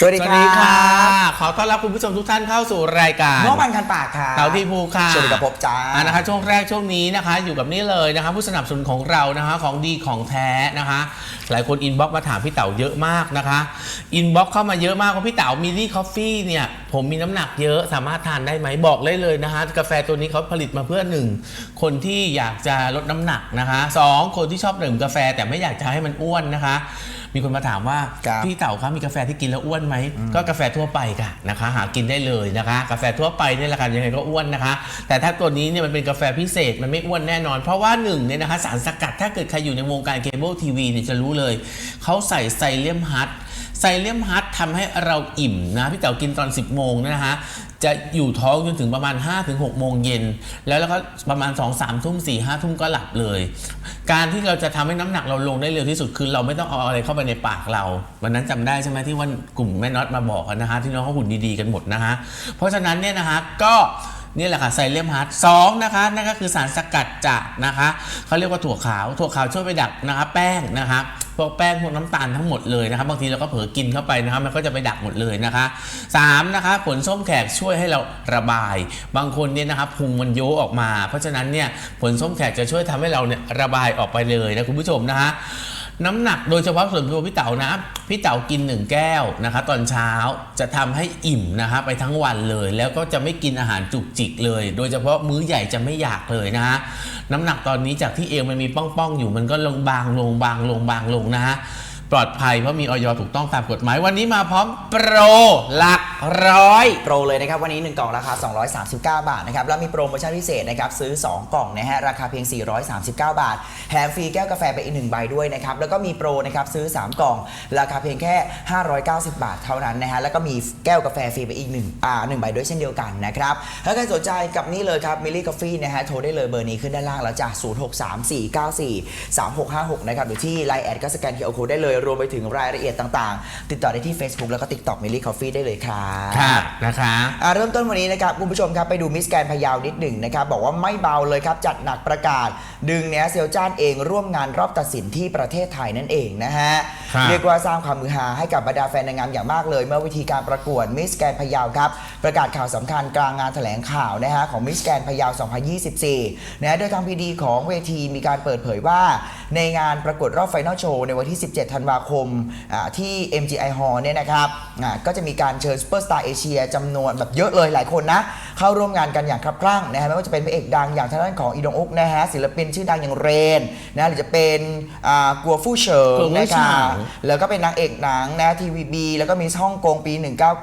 สวัสดีสวัคสดีค่ะรับ ขอต้อนรับคุณผู้ชมทุกท่านเข้าสู่รายการน้องมันคันปากค่ะเต่าที่ภูค่ะสวัสดีครับผมจ้าอะนะคะช่วงแรกช่วงนี้นะคะ อยู่กับนี่เลยนะคะ ผู้สนับสนุนของเรานะคะของดีของแท้นะคะ หลายคนอินบ็อกมาถามพี่เต๋าเยอะมากนะคะอินบ็อกเข้ามาเยอะมากว่าพี่เต๋ามิลลี่คอฟฟี่เนี่ยผมมีน้ำหนักเยอะสามารถทานได้ไหมบอกได้เลยนะคะ กาแฟตัวนี้เขาผลิตมาเพื่อหนึ่งคนที่อยากจะลดน้ำหนักนะคะสองคนที่ชอบดื่มกาแฟแต่ไม่อยากจะให้มันอ้วนนะคะ มีคนมาถามว่าครับพี่เต๋าคะมีกาแฟที่กินแล้วอ้วนไหมก็กาแฟทั่วไปค่ะนะคะ หากินได้เลยนะคะ กาแฟทั่วไปเนี่ยแหละค่ะยังไงก็อ้วนนะคะ แต่ถ้าตัวนี้เนี่ยมันเป็นกาแฟพิเศษมันไม่อ้วนแน่นอน เพราะว่าหนึ่งเนี่ยนะคะสารสกัดถ้าเกิดใครอยู่ในวงการเคเบิลทีวีเนี่ยจะรู้เลยเขาใส่ไซเลียมฮัท ไซเลียมฮัททำให้เราอิ่มนะพี่เต๋ากินตอน 10 โมงนะคะจะอยู่ท้องจนถึงประมาณ 5-6 โมงเย็น แล้วแล้วก็ประมาณ 2-3 ทุ่ม 4-5 ทุ่มก็หลับเลย การที่เราจะทำให้น้ำหนักเราลงได้เร็วที่สุดคือเราไม่ต้องเอาอะไรเข้าไปในปากเรา วันนั้นจำได้ใช่ไหมที่ว่ากลุ่มแม่น็อตมาบอกนะคะที่น้องเขาหุ่นดีๆกันหมดนะคะเพราะฉะนั้นเนี่ยนะคะก็นี่แหละค่ะไซเลียมฮัทสองนะคะนั่นก็คือสารสกัดจากนะคะเขาเรียกว่าถั่วขาว ถั่วขาวช่วยไปดักนะคะแป้งนะคะ พวกแป้งพวกน้ำตาลทั้งหมดเลยนะครับบางทีเราก็เผลอกินเข้าไปนะครับมันก็จะไปดักหมดเลยนะคะสามนะคะผลส้มแขกช่วยให้เราระบาย บางคนเนี่ยนะครับพุงมันโยออกมา เพราะฉะนั้นเนี่ยผลส้มแขกจะช่วยทำให้เราเนี่ยระบายออกไปเลยนะคุณผู้ชมนะฮะ น้ำหนักโดยเฉพาะส่วนตัวพี่เต๋านะ พี่เต๋ากินหนึ่งแก้วนะคะ ตอนเช้าจะทำให้อิ่มนะคะไปทั้งวันเลย แล้วก็จะไม่กินอาหารจุกจิกเลย โดยเฉพาะมื้อใหญ่จะไม่อยากเลยนะคะน้ำหนักตอนนี้จากที่เอวมันมีป้องๆอยู่มันก็ลงบางลงบางลงบางลงนะฮะ ปลอดภัยเพราะมีออยถูกต้องตามกฎหมาย วันนี้มาพร้อมโปรหลักร้อย โปรเลยนะครับ วันนี้ 1 กล่องราคา 239 บาทนะครับ แล้วมีโปรโมชั่นพิเศษนะครับซื้อ 2 กล่องนะฮะราคาเพียง 439 บาทแถมฟรีแก้วกาแฟไปอีก 1 ใบด้วยนะครับ แล้วก็มีโปรนะครับซื้อ 3 กล่อง ราคาเพียงแค่ 590 บาทเท่านั้นนะฮะแล้วก็มีแก้วกาแฟฟรีไปอีก1อ่า1ใบด้วยเช่นเดียวกันนะครับถ้าใครสนใจกับนี่เลยครับมิลลี่กาแฟนะฮะโทรได้เลยเบอร์นี้ขึ้นด้านล่างแล้วจ้ะ0634943656นะครับหรือที่ Line แอดก็สแกน QR Code ได้เลยรวมไปถึงรายละเอียดต่างๆ ติดต่อได้ที่ Facebook แล้วก็ TikTok มิลลี่กาแฟได้เลยครับค่ะนะคะอ่าเริ่มต้นวันนี้นะครับคุณผู้ชมครับไปดูมิสแกนพะเยาวนิดหนึ่งนะครับบอกว่าไม่เบาเลยครับจัดหนักประกาศ ดึงเนี้ยเซลจ้านเองร่วมงานรอบตัดสินที่ประเทศไทยนั่นเองนะฮะครับ เรียกว่าสร้างความมือฮาให้กับบรรดาแฟนนางงามอย่างมากเลย เมื่อวิธีการประกวดมิสแกนพะเยาวครับประกาศข่าวสำคัญกลางงานแถลงข่าวนะฮะของมิสแกนพะเยาว 2024นะฮะโดยทางพีดีของเวทีมีการเปิดเผยว่า ในงานประกวดรอบไฟนอลโชว์ในวันที่ 17 ธันวาคมอ่าที่ MGI Hall เนี่ยนะครับอ่าก็จะมีการเชิญซูเปอร์สตาร์เอเชียจำนวนแบบเยอะเลยหลายคนนะ เข้าร่วมงานกันอย่างครับคลั่งนะฮะไม่ว่าจะเป็นพระเอกดังอย่างทางด้านของอีดงอุกนะฮะศิลปินชื่อดังอย่างเรนนะหรือจะเป็นอ่ากัวฟู่เฉิงกัวฟู่นะเฉิคะงแล้วก็เป็นนางเอกหนังนะทีวีบีแล้วก็มีฮ่องกงปี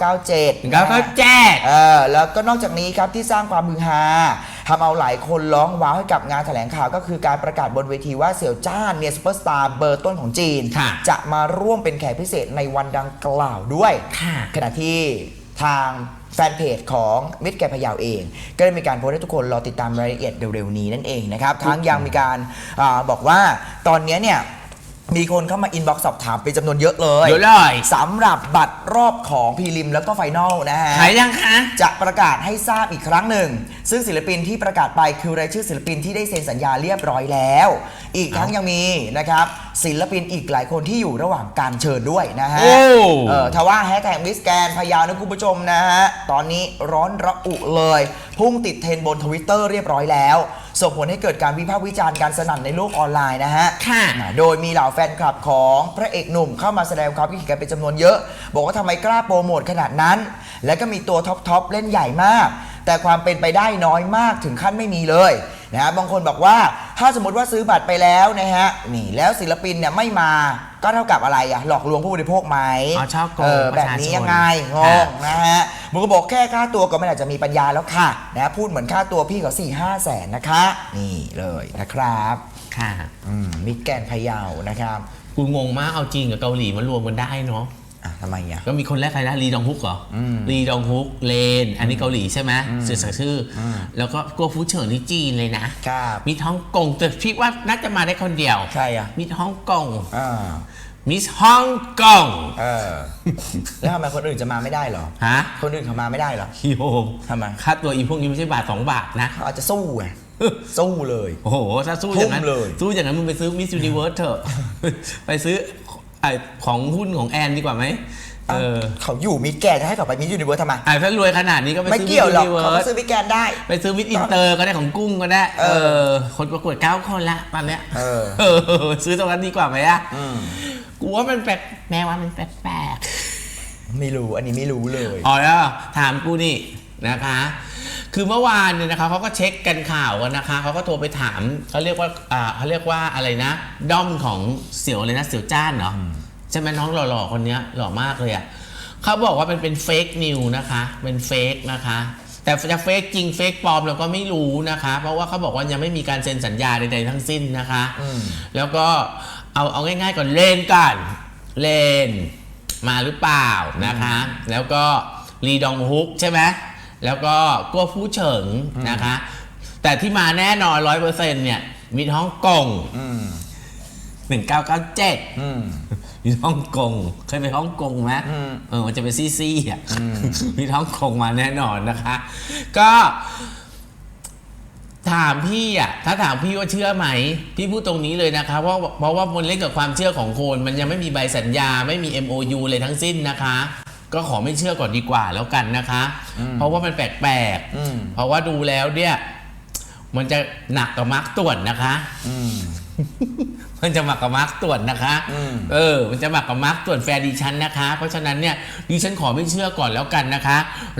1997ถึงเขาก็แจ้งเออแล้วก็นอกจากนี้ครับที่สร้างความมือฮาทำเอาหลายคนร้องว้าวให้กับงานแถลงข่าวก็คือการประกาศบนเวทีว่าเสี่ยวจ้านเนี่ยซูเปอร์สตาร์เบอร์ต้นของจีนค่ะจะมาร่วมเป็นแขกพิเศษในวันดังกล่าวด้วย ค่ะขณะที่ทางแฟนเพจของมิตรแกนพะเยาวเอง ก็ได้มีการโพสต์ให้ทุกคนรอติดตามรายละเอียดเร็วๆนี้นั่นเองนะครับทั้งยังมีการอาบอกว่าตอนนี้เนี่ย มีคนเข้ามาอินบ็อกซ์สอบถามเป็นจำนวนเยอะเลยเยอะเลยสำหรับบัตรรอบของพรีลิมแล้วก็ไฟนอลนะฮะ ขายยังคะ จะประกาศให้ทราบอีกครั้งหนึ่ง ซึ่งศิลปินที่ประกาศไปคือรายชื่อศิลปินที่ได้เซ็นสัญญาเรียบร้อยแล้ว อีกทั้งยังมีนะครับศิลปินอีกหลายคนที่อยู่ระหว่างการเชิญด้วยนะฮะโอ้ เออทว่าแฮชแท็กมิสแกนพะเยาวนะคุณผู้ชมนะฮะ ตอนนี้ร้อนระอุเลย พุ่งติดเทรนด์บนทวิตเตอร์เรียบร้อยแล้ว ส่งผลให้เกิดการวิพากษ์วิจารณ์การสนั่นในโลกออนไลน์นะฮะค่ะอ่าโดยมีเหล่าแฟนคลับของพระเอกหนุ่มเข้ามาแสดงความคิดเห็นกันเป็นจำนวนเยอะ บอกว่าทำไมกล้าโปรโมทขนาดนั้น และก็มีตัวท็อปทอปเล่นใหญ่มาก แต่ความเป็นไปได้น้อยมากถึงขั้นไม่มีเลยนะฮะบางคนบอกว่าถ้าสมมติว่าซื้อบัตรไปแล้วนะฮะนี่แล้วศิลปินเนี่ยไม่มาก็เท่ากับอะไรอะหลอกลวงผู้บริโภคไหมอ๋อชอบโกงเออปแบระบชาชนนี้ยังไงงค่ะงนะฮะมึงก็บอกแค่ค่าตัวก็ไม่น่าจะมีปัญญาแล้วค่ะนะพูดเหมือนค่าตัวพี่เขาสี่ห้าแสนนะคะ นี่เลยนะครับค่ะอืมมิตรแกนพะเยานะครับ กูงงมากเอาจีนกับเกาหลีมารวมกันได้เนาะ อะทำไมอะ ก็มีคนแรกใครนะลีดองฮุกเหรออมลีดองฮุกเลน อันนี้เกาหลีใช่ไหมสื่อสารชื่ออแล้วก็กัวฟูเฉิงที่จีนเลยนะ ครับ มิสฮ่องกงแต่พี่ว่าน่าจะมาได้คนเดียวใครอะ มิสฮ่องกง อ่ามิสฮ่องกงเออ แล้วทำไมคนอื่นจะมาไม่ได้เหรอ ฮะคนอื่นเขามาไม่ได้เหรอฮิโฮมทำไม ค่าตัวอีพวกนี้ไม่ใช่บาทสองบาทนะ เขาอาจจะสู้ไง สู้เลย โอ้โห ถ้าสู้อย่างนั้น ทุ่มเลย สู้อย่างนั้นมึงไปซื้อมิส s u นิเวิร์สเถอะ ไปซื้อไอ ของหุ้นของแอนดีกว่าไหมเอ้าเออเขาอยู่มิสแกนจะให้เขาไปมิสยูนิเวิร์สทำไมอะถ้ารวยขนาดนี้ก็ไปไม่ซื้อเกี่ยวหรอกมิสเขาเวิก็ร์สซื้อมิสแกนได้ ไปซื้อมิสอินเตอร์ก็ได้ของกุ้งก็ได้เอเอออ คนประกวดเก้าคนละตอนเนี้ยเออ เออ ซื้อตรงนั้นดีกว่าไหมอะอืมกูว่ามันแปลกแม่ว่ามันแปลกไม่รู้อันนี้ไม่รู้เลยๆอ๋อแล้วถามกูนี่นะคะ คือเมื่อวานเนี่ยนะคะเขาก็เช็คกันข่าวกันนะคะเขาก็โทรไปถามเขาเรียกว่าอ่าเขาเรียกว่าอะไรนะ ด้อมของเสี่ยวเลยนะเสี่ยวจ้านเนาะใช่ไหมน้องหล่อๆคนเนี้ยหล่อมากเลยอะเขาบอกว่ามันเป็นเฟกนิวนะคะ เป็นเฟกนะคะ แต่จะเฟกจริงเฟกปลอมเราก็ไม่รู้นะคะ เพราะว่าเขาบอกว่ายังไม่มีการเซ็นสัญญาใดๆทั้งสิ้นนะคะอืมแล้วก็เอาเอาง่ายๆก่อนเลนก่อนเลนมาหรือเปล่านะคะ แล้วก็ลีดองฮุกใช่ไหม แล้วก็กัวผู้เฉิงนะคะ แต่ที่มาแน่นอนร้อยเปอร์เซ็นต์เนี่ย มีฮ่องกงอืมหนึ่งเก้าเก้าเจ็ดอืมมีฮ่องกง เคยไปฮ่องกงไหมอืมเออมันจะเป็นซี่ๆอะมีฮ่องกงมาแน่นอนนะคะ ก็ถามพี่อะถ้าถามพี่ว่าเชื่อไหม พี่พูดตรงนี้เลยนะคะเพราะเพราะว่ามันเล่นกับความเชื่อของคน มันยังไม่มีใบสัญญา ไม่มี MOU เลยทั้งสิ้นนะคะ ก็ขอไม่เชื่อก่อนดีกว่าแล้วกันนะคะ เพราะว่ามันแปลกอืมๆเพราะว่าดูแล้วเนี่ย มันจะหนักกับมาร์กตรวจนะคะอืมมันจะหมักกับมาร์กตรวจนะคะอืมเออ มันจะหมักกับมาร์กตรวจแฟร์ดิฉันนะคะ เพราะฉะนั้นเนี่ยดิฉันขอไม่เชื่อก่อนแล้วกันนะคะ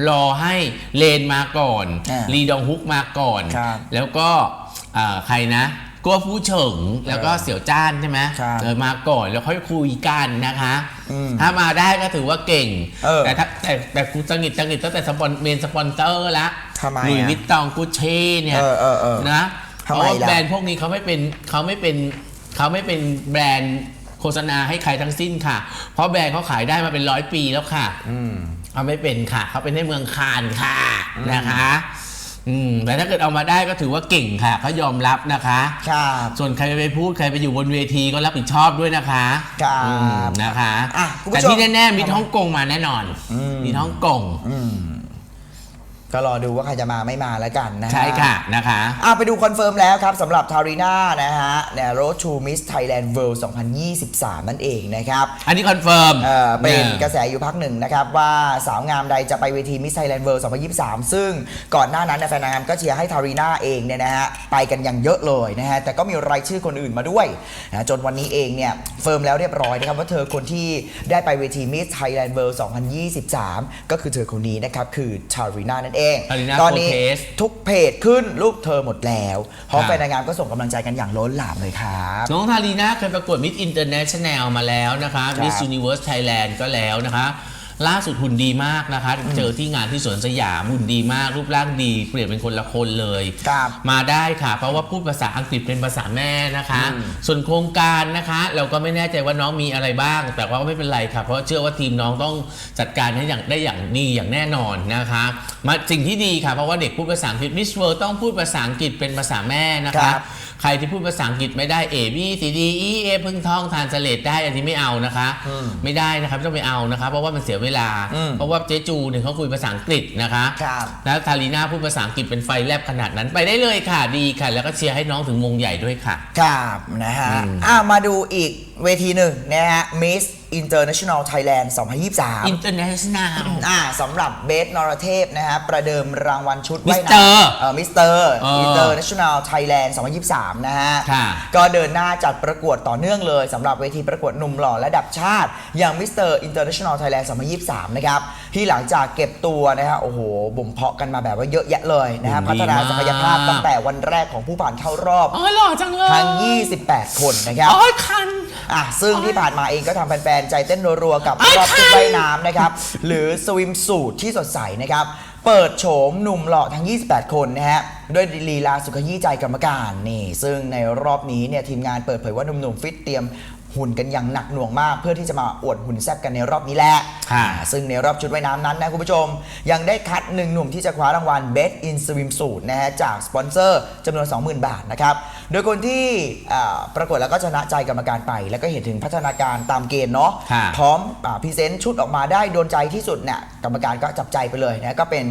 รอให้เลนมาก่อนอ่าลีดองฮุกมาก่อนครับแล้วก็อ่าใครนะ กัวผู้เฉิงแล้วก็เออเสี่ยวจ้านใช่ไหมครับเออมาก่อนแล้วค่อยคุยกันนะคะ อืมถ้ามาได้ก็ถือว่าเก่ง เออแต่ถ้าแต่แต่กูสงิดสงิดตั้งแต่สปอนเมนสปอนเซอร์ละทำไมหลุยอะวิตตองกุชเช่เนี่ยเออเออเออนะเพทำไมราะว่าล่ะแบรนด์พวกนี้เขาไม่เป็นเขาไม่เป็นเขาไม่เป็นแบรนด์โฆษณาให้ใครทั้งสิ้นค่ะ เพราะแบรนด์เขาขายได้มาเป็นร้อยปีแล้วค่ะ อืม เขาไม่เป็นค่ะ เขาเป็นในเมืองคานค่ะนะคะ อืมแต่ถ้าเกิดเอามาได้ก็ถือว่าเก่งค่ะเขายอมรับนะคะ ครับส่วนใครไปพูดใครไปอยู่บนเวทีก็รับผิดชอบด้วยนะคะครับอืมนะคะ อะคุณผู้แต่ชมที่แน่ๆมีฮ่องกงมาแน่นอน อืม มีฮ่องกง อืม ก็รอดูว่าใครจะมาไม่มาแล้วกันนะฮะใช่ค่ะนะคะอะไปดูคอนเฟิร์มแล้วครับสำหรับทารีนานะฮะเนี่ย Road to Miss Thailand World 2023 นั่นเองนะครับ อันนี้คอนเฟิร์มเอ่อเป็นยกระแสอยู่พักหนึ่งนะครับว่าสาวงามใดจะไปเวที Miss Thailand World 2023 ซึ่งก่อนหน้านั้นเนี่ยแฟนนางงามก็เชียร์ให้ทารีนาเองเนี่ยนะฮะไปกันอย่างเยอะเลยนะฮะแต่ก็มีรายชื่อคนอื่นมาด้วยนะจนวันนี้เองเนี่ยเฟิร์มแล้วเรียบร้อยนะครับว่าเธอคนที่ได้ไปเวที Miss Thailand World 2023 ก็คือเธอคนนี้นะครับคือทารีนานั่นเอง Tarina ตอนนี้ Cortez ทุกเพจขึ้นรูปเธอหมดแล้วเพราะครับแฟนนางงามก็ส่งกำลังใจกันอย่างล้นหลามเลยครับ น้องทารีนาเคยประกวดมิ s อินเตอร์เนชั่นแนลมาแล้วนะคะครับมิ s ยูนิเว r ร์สไทยแลนด์ก็แล้วนะคะ ล่าสุดหุ่นดีมากนะคะ เจอที่งานที่สวนสยามหุ่นดีมาก รูปร่างดี เปลี่ยนเป็นคนละคนเลย ครับมาได้ค่ะ เพราะว่าพูดภาษาอังกฤษเป็นภาษาแม่นะคะ อืม ส่วนโครงการนะคะ เราก็ไม่แน่ใจว่าน้องมีอะไรบ้าง แต่ว่าก็ไม่เป็นไรค่ะ เพราะเชื่อว่าทีมน้องต้องจัดการให้อย่างได้อย่างดีอย่างแน่นอนนะคะมาสิ่งที่ดีค่ะเพราะว่าเด็กพูดภาษาอังกฤษมิสเวิร์ต้องพูดภาษาอังกฤษเป็นภาษาแม่นะครัคะ บ ใครที่พูดภาษาอังกฤษไม่ได้ A B C D E A เพิ่งท่องทานสเลตได้อันนี้ไม่เอานะคะอืมไม่ได้นะครับไม่ต้องไปเอานะคะเพราะว่ามันเสียเวลาอืมเพราะว่าเจ๊จูเนี่ยเขาคุยภาษาอังกฤษนะคะครับแล้วทารีนาพูดภาษาอังกฤษเป็นไฟแลบขนาดนั้นไปได้เลยค่ะดีค่ะ แล้วก็เชียร์ให้น้องถึงมงใหญ่ด้วยค่ะครับนะฮะอืมอะมาดูอีกเวทีหนึ่งนะฮะ Miss International Thailand 2023 international อ่าสำหรับเบสนรเทพนะฮะประเดิมรางวัลชุดมิว่ายสเตอร์น้ำเอ่อมิสเตอร์เอออินเตอร์เนชั่นแนลไทยแลนด์2023 นะฮะ ค่ะก็เดินหน้าจัดประกวดต่อเนื่องเลยสำหรับเวทีประกวดหนุ่มหล่อระดับชาติ อย่างมิสเตอร์อินเตอร์เนชั่นแนลไทยแลนด์2023 นะครับ ที่หลังจากเก็บตัวนะฮะโอ้โหบ่มเพาะกันมาแบบว่าเยอะแยะเลยนะฮะดีพัฒนาศักยภาพมากตั้งแต่วันแรกของผู้ผ่านเข้ารอบ อ๋อหล่อจังเลยทั้ง 28 คนนะครับ อ๋อคัน อะซึ่งที่ผ่านมาเองก็ทำแฟนๆ ใจเต้นรัวๆ กับไอ้รอบชุดใครว่ายน้ำนะครับ หรือสวิมสูทที่สดใสนะครับ เปิดโฉมหนุ่มหล่อทั้ง 28 คนนะฮะ ด้วยลีลาสุขยี้ใจกรรมการนี่ ซึ่งในรอบนี้เนี่ยทีมงานเปิดเผยว่าหนุ่มๆ ฟิตเตรียม หุ่นกันอย่างหนักหน่วงมาก เพื่อที่จะมาอวดหุ่นแซ่บกันในรอบนี้แหละค่ะอ่าซึ่งในรอบชุดว่ายน้ำนั้นนะคุณผู้ชม ยังได้คัดหนึ่งหนุ่มที่จะคว้ารางวัล Best in Swim Suit นะฮะจากสปอนเซอร์จำนวน 20,000 บาทนะครับโดยคนที่อ่าประกวดแล้วก็ชนะใจกรรมการไป แล้วก็เห็นถึงพัฒนาการตามเกณฑ์เนาะค่ะ พร้อมพรีเซนต์ชุดออกมาได้โดนใจที่สุดเนี่ย กรรมการก็จับใจไปเลยนะก็เป็น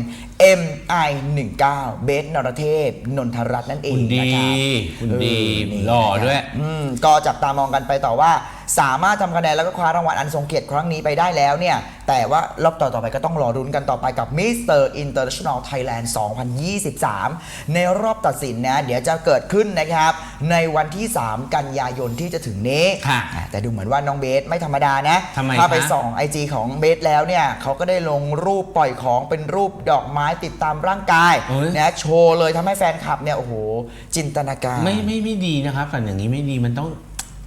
MI 19เบสนรเทพ นนทรัตน์นั่นเองหุ่นดีนะครับหุ่นดีเนี่หล่อด้วย อืมก็จับตามองกันไปต่อว่า สามารถทำคะแนนแล้วก็คว้ารางวัลอันทรงเกียรติครั้งนี้ไปได้แล้วเนี่ย แต่ว่ารอบต่อๆไปก็ต้องรอรุ้นกันต่อไปกับ Mr. International Thailand 2023 ในรอบตัดสินนะเดี๋ยวจะเกิดขึ้นนะครับ ในวันที่ 3 กันยายนที่จะถึงนี้ค่ะอะแต่ดูเหมือนว่าน้องเบสไม่ธรรมดานะทำไมถ้าไปคะ ส่องไอจีของเบสแล้วเนี่ยเขาก็ได้ลงรูปปล่อยของเป็นรูปดอกไม้ติดตามร่างกายเอ้ย นะโชว์เลยทำให้แฟนคลับเนี่ยโอ้โหจินตนาการ ไม่ไม่ไม่ดีนะครับฝันอย่างนี้ไม่ดีมันต้อง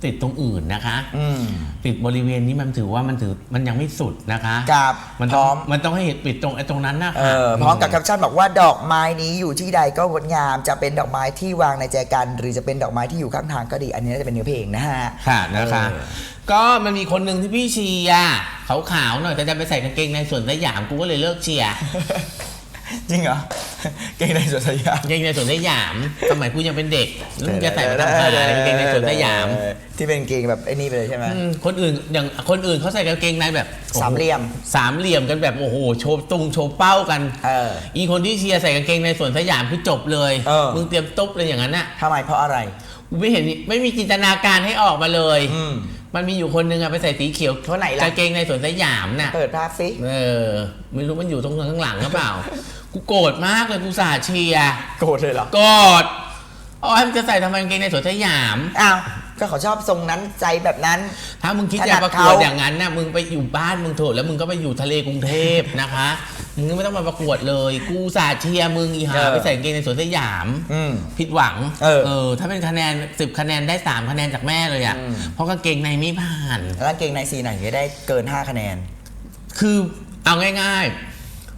ติดตรงอื่นนะคะ อืม ติดบริเวณนี้มันถือว่ามันถือมันยังไม่สุดนะคะครับมันพต้ร้อองมมันต้องให้เห็นปิดตรงไอ้ตรงนั้นนะเอคะอพร้อมกับแคปชั่นบอกว่าดอกไม้นี้อยู่ที่ใดก็งดงาม จะเป็นดอกไม้ที่วางในใจกัน หรือจะเป็นดอกไม้ที่อยู่ข้างทางก็ดี อันนี้น่าจะเป็นเนื้อเพลงนะฮะ ค่ะนะคะ เออ ก็มันมีคนหนึ่งที่พี่เชียร์ขาวๆหน่อยแต่จะไปใส่กางเกงในส่วนสยามกูก็เลยเลิกเชียร์ จริงเหรอ เก่งในสวนสยามกางเกงในสวนสยามสมัยกูยังเป็นเด็กแล้วมึงจะใส่มาทำหาอะไรกางเกงในสวนสยาม ที่เป็นเกงแบบไอ้นี่ไปเลยใช่ไหมอืมคนอื่นอย่างคนอื่นเขาใส่กางเกงในแบบโอ้โสามเหลี่ยม สามเหลี่ยมกันแบบโอ้โหโชว์ตุงโชว์เป้ากันเอออีคนที่เชียร์ใส่กางเกงในสวนสยามคือจบเลยเออ มึงเตรียมตุ๊บเลยอย่างนั้นน่ะทำไมเพราะอะไร กูไม่เห็นไม่มีจินตนาการให้ออกมาเลย อืม มันมีอยู่คนนึงอะไปใส่สีเขียวคนไหนล่ะ กางเกงในสวนสยามน่ะ เปิดภาพสิ เออ ไม่รู้มันอยู่ตรงข้างหลังหรือเปล่า กูโกรธมากเลยกูสาเชียร์โกรธเลยเหรอ โกรธอ๋อให้มันจะใส่ทำไมกางเกงในสวนสยาม อ้าว ก็เขาชอบทรงนั้นใจแบบนั้น ถ้ามึงคิดขนาจะดประกวดเขาอย่างนั้นน่ะมึงไปอยู่บ้านมึงเถอะแล้วมึงก็ไปอยู่ทะเลกรุงเทพนะคะมึงก็ไม่ต้องมาประกวดเลย กูสาเชียร์มึงอีหาเออ ไปใส่กางเกงในสวนสยาม อืม ผิดหวังเออ ถ้าเป็นคะแนนสิบคะแนนได้สามคะแนนจากแม่เลยอะอืมเพราะกางเกงในไม่ผ่าน แล้วกางเกงในสีไหนจะได้เกิน 5 คะแนน คือเอาง่ายๆ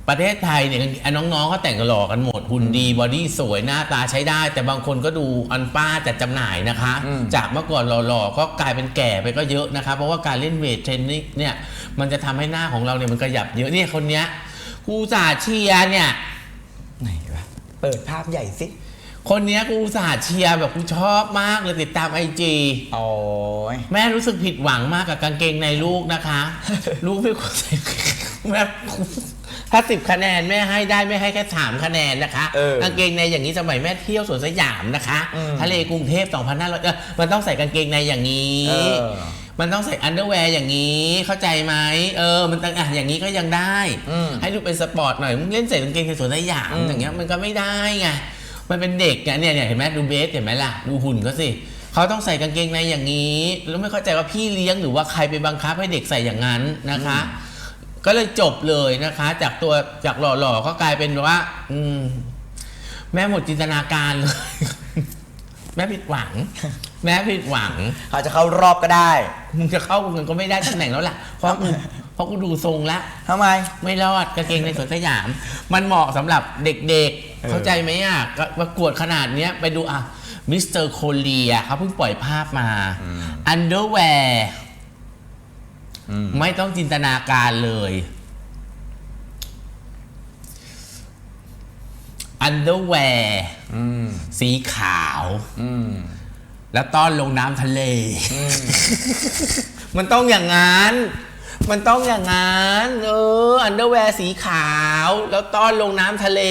ประเทศไทยเนี่ยน้องๆเขาแต่งกันหล่อกันหมดหุ่นดีบอดี้สวยหน้าตาใช้ได้ แต่บางคนก็ดูอันป้าจัดจำหน่ายนะคะอืมจากเมื่อก่อนหล่อๆก็กลายเป็นแก่ไปก็เยอะนะคะ เพราะว่าการเล่นเวทเทรนนิ่งเนี่ยมันจะทำให้หน้าของเราเนี่ยมันกระยับเยอะเนี่ยคนเนี้ยกูสาเชียร์เนี่ยไหนวะเปิดภาพใหญ่สิคนเนี้ยกูสาเชียร์แบบกูชอบมากเลยติดตามไอจีโอ้ยแม่รู้สึกผิดหวังมากกับกางเกงในลูกนะคะ ลูกไม่ควรใส่แม่ ถ้าสิบคะแนนแม่ให้ได้ไม่ให้แค่สามคะแนนนะคะเออกางเกงในอย่างนี้สมัยแม่เที่ยวสวนสยามนะคะอืมทะเลกรุงเทพ2,500เออมันต้องใส่กางเกงในอย่างนี้ เออ มันต้องใส่อันเดอร์แวร์อย่างนี้เข้าใจไหมเออ มันต้องอะอย่างนี้ก็ยังได้ อืม ให้ดูเป็นสปอร์ตหน่อยมึงเล่นใส่กางเกงในสวนสยามอืม อย่างเงี้ยมันก็ไม่ได้ไงมันเป็นเด็กไงเนี่ยเนี่ยเห็นไหมดูเบสเห็นไหมล่ะดูหุ่นเขาสิเขาต้องใส่กางเกงในอย่างนี้ แล้วไม่เข้าใจว่าพี่เลี้ยงหรือว่าใครไปบังคับให้เด็กใส่อย่างนั้นนะคะ ก็เลยจบเลยนะคะ จากตัวจากหล่อๆก็กลายเป็นว่า อืม แม่หมดจินตนาการเลย แม่ผิดหวัง แม่ผิดหวังเขาจะเข้ารอบก็ได้มึงจะเข้ามึงก็ไม่ได้ตำแหน่งแล้วล่ะ เพราะมึงเพราะกูดูทรงแล้วทำไม ไม่รอดกางเกงในสวนสยาม มันเหมาะสำหรับเด็กเออๆเข้าใจไหมอะก็ประกวดขนาดเนี้ยไปดูอะมิสเตอร์โคเลียเขาเพิ่งปล่อยภาพมา อันเดอร์แวร์อืม ไม่ต้องจินตนาการเลย อันเดอร์แวร์อืมสีขาวอืมแล้วต้อนลงน้ำทะเล มันต้องอย่างนั้น มันต้องอย่างนั้น เออ อันเดอร์แวร์สีขาว แล้วต้อนลงน้ำทะเล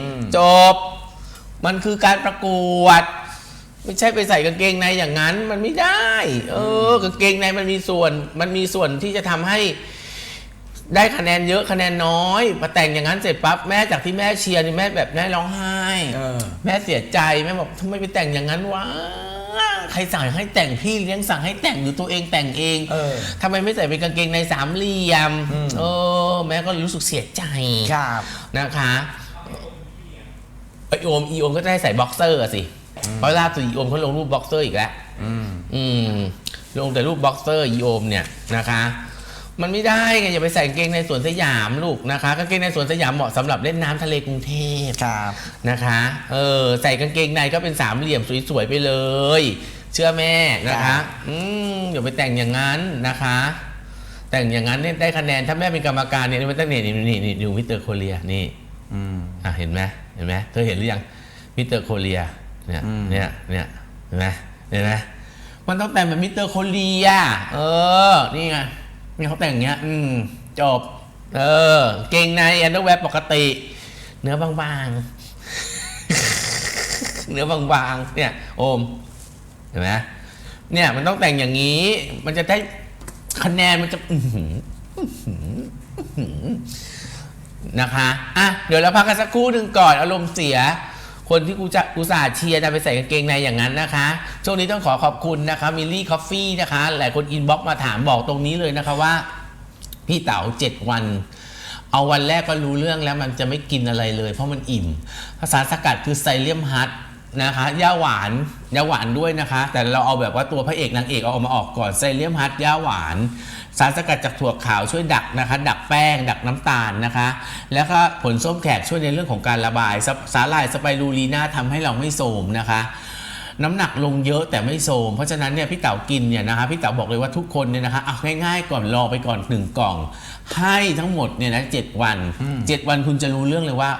อืมจบ มันคือการประกวด ไม่ใช่ไปใส่กางเกงในอย่างนั้น มันไม่ได้ เออกางเกงในมันมีส่วน มันมีส่วนที่จะทำให้ได้คะแนนเยอะคะแนนน้อยพอแต่งอย่างนั้นเสร็จปั๊บแม่จากที่แม่เชียร์นี่แม่แบบแม่ร้องไห้เออแม่เสียใจแม่บอกทำไมไปแต่งอย่างนั้นวะใครสั่งให้แต่งพี่เลี้ยงสั่งให้แต่งหรือตัวเองแต่งเองเออทำไมไม่ใส่เป็นกางเกงในสามเหลี่ยมอืมเออแม่ก็รู้สึกเสียใจครับนะคะไอโอมอีโอมก็จะให้ใส่บ็อกเซอร์อะสิ เพราะล่าสุดอีโอมเขาลงรูปบ็อกเซอร์อีกแล้วอืมอืมลงแต่รูปบ็อกเซอร์อีโอมเนี่ยนะคะ มันไม่ได้ไงอย่าไปใส่กางเกงในสวนสยามลูกนะคะกางเกงในสวนสยามเหมาะสำหรับเล่นน้ำทะเลกรุงเทพ ครับ นะคะ เออ ใส่กางเกงในก็เป็นสามเหลี่ยมสวย ๆ ไปเลย เชื่อแม่นะครัคะ บ อืมอย่าไปแต่งอย่างนั้นนะคะ แต่งอย่างนั้นเนี่ยได้คะแนน ถ้าแม่เป็นกรรมการเนี่ยมันต้องเนี่ยนี่นี่นี่ดูมิสเตอร์โคเรียนี่ อืม อะเห็นไหมเห็นไหมเธอเห็นหรือยังมิสเตอร์โคเรีย เนี่ยอืมเนี่ยเนี่ยเห็นไหมเห็นไหมมันต้องแต่งแบบมิสเตอร์โคเรียเออ นี่ไงนี่เขาแต่งอย่างเงี้ย อืม จบ เออ เกงในอันเดอร์แวร์ปกติ เนื้อบางๆ เนื้อบางๆ เนี่ย โอม เห็นไหมเนี่ย มันต้องแต่งอย่างนี้ มันจะได้คะแนนมันจะอื้อหืออื้อหืออื้อหือนะคะ อะ เดี๋ยวเราพักกันสักครู่หนึ่งก่อน อารมณ์เสีย คนที่กูจะอุตส่าห์เชียร์จะไปใส่กางเกงในอย่างนั้นนะคะ ช่วงนี้ต้องขอขอบคุณนะคะมิลลี่คอฟฟี่นะคะ หลายคนอินบ็อกมาถามบอกตรงนี้เลยนะคะว่า พี่เต๋าเจ็ดวัน เอาวันแรกก็รู้เรื่องแล้วมันจะไม่กินอะไรเลย เพราะมันอิ่ม ภาษาสกัดคือไซเลียมฮัท นะคะย่าหวานย่าหวานด้วยนะคะ แต่เราเอาแบบว่าตัวพระเอกนางเอกเอาออกมาออกก่อนไซเลียมฮัทย่าหวาน สารสกัดจากถั่วขาวช่วยดักนะคะ ดักแป้ง ดักน้ำตาลนะคะ แล้วก็ผลส้มแขกช่วยในเรื่องของการระบายสาสาหร่ายสไปรูลีน่าทำให้เราไม่โทรมนะคะน้ำหนักลงเยอะแต่ไม่โทรมเพราะฉะนั้นเนี่ยพี่เต๋ากินเนี่ยนะคะพี่เต๋าบอกเลยว่าทุกคนเนี่ยนะคะเอาง่ายๆ ก่อนรอไปก่อนหนึ่งกล่อง ให้ทั้งหมดเนี่ยนะเจ็ดวัน7วันคุณจะรู้เรื่องเลยว่า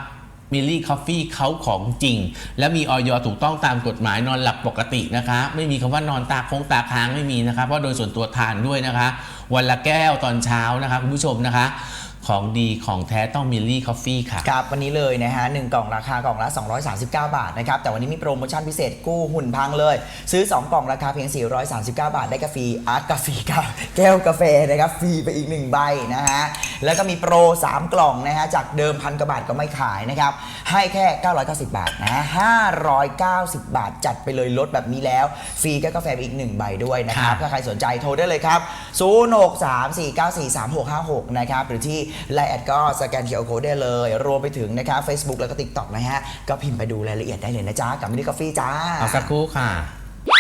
มิลลี่คอฟฟี่เขาของจริง และมีออยถูกต้องตามกฎหมายนอนหลับปกตินะคะ ไม่มีคำว่านอนตาโค้งตาค้างไม่มีนะคะเพราะโดยส่วนตัวทานด้วยนะคะ วันละแก้วตอนเช้านะคะคุณผู้ชมนะคะ ของดีของแท้ต้องมิลลี่คอฟฟี่ค่ะ ครับวันนี้เลยนะฮะหนึ่งกล่องราคากล่องละ 239 บาทนะครับ แต่วันนี้มีโปรโมชั่นพิเศษกู้หุ่นพังเลย ซื้อ 2 กล่องราคาเพียง 439 บาท ได้กาแฟอาร์ตกาแฟครับแก้วกาแฟนะครับฟรีไปอีก 1 ใบนะฮะ แล้วก็มีโปร 3 กล่องนะฮะ จากเดิมพันกว่าบาทก็ไม่ขายนะครับ ให้แค่ 990 บาทนะ590 บาท จัดไปเลยลดแบบนี้แล้วฟรีแก้วกาแฟไปอีก 1 ใบด้วยนะครับครับถ้าใครสนใจโทรได้เลยครับ 0634943656 นะครับหรือที่ไลน์แอดก็สแกนเคอร์โคได้เลย รวมไปถึงนะครับ Facebook แล้วก็ TikTok นะฮะ ก็พิมพ์ไปดูรายละเอียดได้เลยนะจ๊ะ กับมินิกาแฟจ้า เอาสักครู่ค่ะ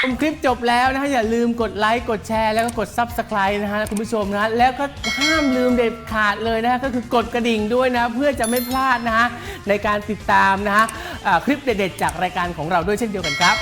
ชมคลิปจบแล้วนะฮะอย่าลืมกดไลค์กดแชร์แล้วก็กด Subscribe นะฮะคุณผู้ชมนะฮะแล้วก็ห้ามลืมเด็ดขาดเลยนะฮะก็คือกดกระดิ่งด้วยนะ เพื่อจะไม่พลาดนะฮะในการติดตามนะฮะอ่าคลิปเด็ดๆจากรายการของเราด้วยเช่นเดียวกันครับ